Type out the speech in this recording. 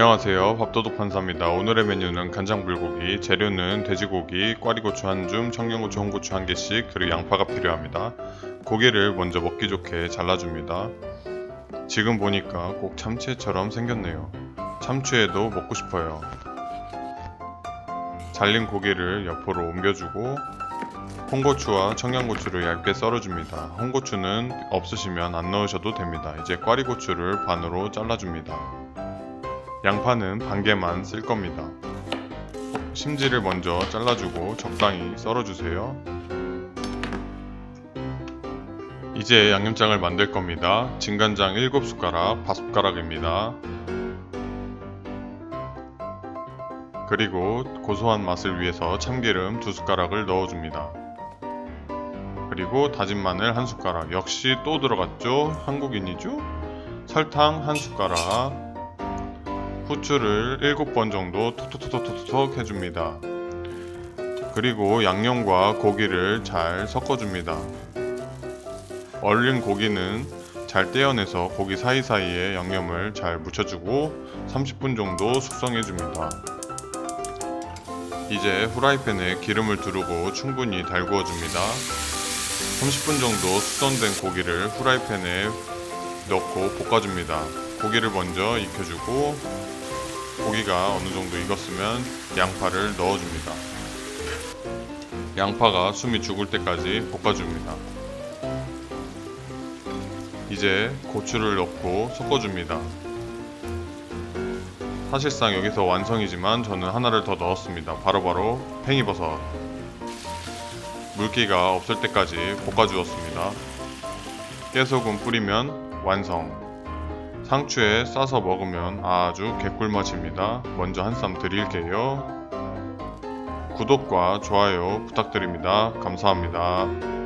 안녕하세요. 밥도둑 판사입니다. 오늘의 메뉴는 간장 불고기, 재료는 돼지고기, 꽈리고추 한 줌, 청양고추, 홍고추 한 개씩, 그리고 양파가 필요합니다. 고기를 먼저 먹기 좋게 잘라줍니다. 지금 보니까 꼭 참치처럼 생겼네요. 참치에도 먹고 싶어요. 잘린 고기를 옆으로 옮겨주고 홍고추와 청양고추를 얇게 썰어줍니다. 홍고추는 없으시면 안 넣으셔도 됩니다. 이제 꽈리고추를 반으로 잘라줍니다. 양파는 반 개만 쓸 겁니다. 심지를 먼저 잘라주고 적당히 썰어주세요. 이제 양념장을 만들 겁니다. 진간장 7숟가락, 밥숟가락입니다. 그리고 고소한 맛을 위해서 참기름 2숟가락을 넣어줍니다. 그리고 다진 마늘 1숟가락. 역시 또 들어갔죠? 한국인이죠? 설탕 1숟가락. 후추를 7번 정도 톡톡톡톡톡 해줍니다. 그리고 양념과 고기를 잘 섞어줍니다. 얼린 고기는 잘 떼어내서 고기 사이사이에 양념을 잘 묻혀주고 30분 정도 숙성해줍니다. 이제 후라이팬에 기름을 두르고 충분히 달구어줍니다. 30분 정도 숙성된 고기를 후라이팬에 넣고 볶아줍니다. 고기를 먼저 익혀주고 고기가 어느 정도 익었으면 양파를 넣어줍니다. 양파가 숨이 죽을 때까지 볶아줍니다. 이제 고추를 넣고 섞어줍니다. 사실상 여기서 완성이지만 저는 하나를 더 넣었습니다. 바로바로 팽이버섯. 물기가 없을 때까지 볶아주었습니다. 깨소금 뿌리면 완성. 상추에 싸서 먹으면 아주 개꿀맛입니다. 먼저 한 쌈 드릴게요. 구독과 좋아요 부탁드립니다. 감사합니다.